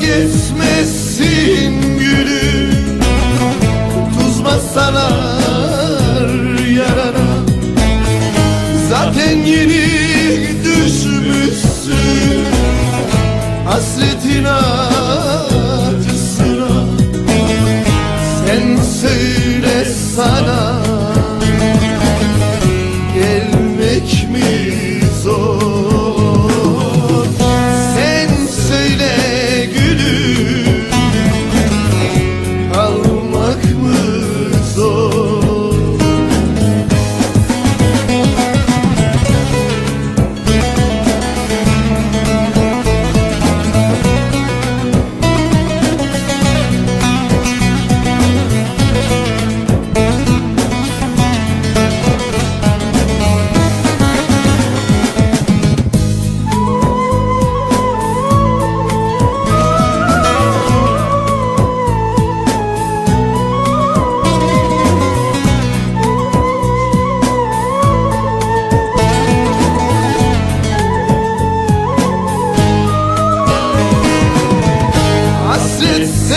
gitmesin gülü. Tuzma sanar yarana. Zaten yeni düşmüşsün. Hasretin acısına. Sen söyle sana.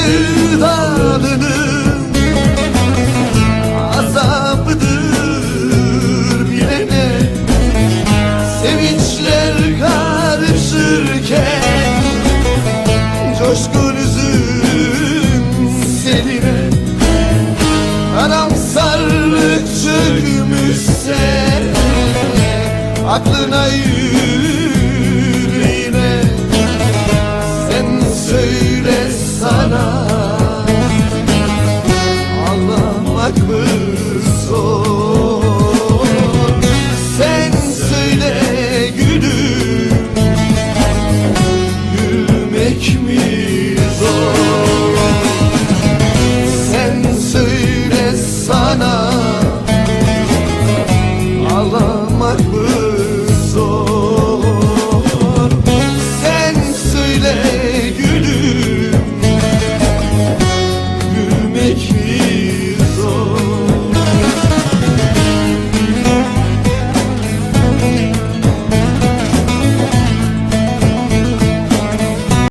sevdalının azabıdır bilene. Sevinçler karışırken coşkun üzüm seline. Karamsarlık çökmüşse aklına yüreğine. Sen söyle sana sana.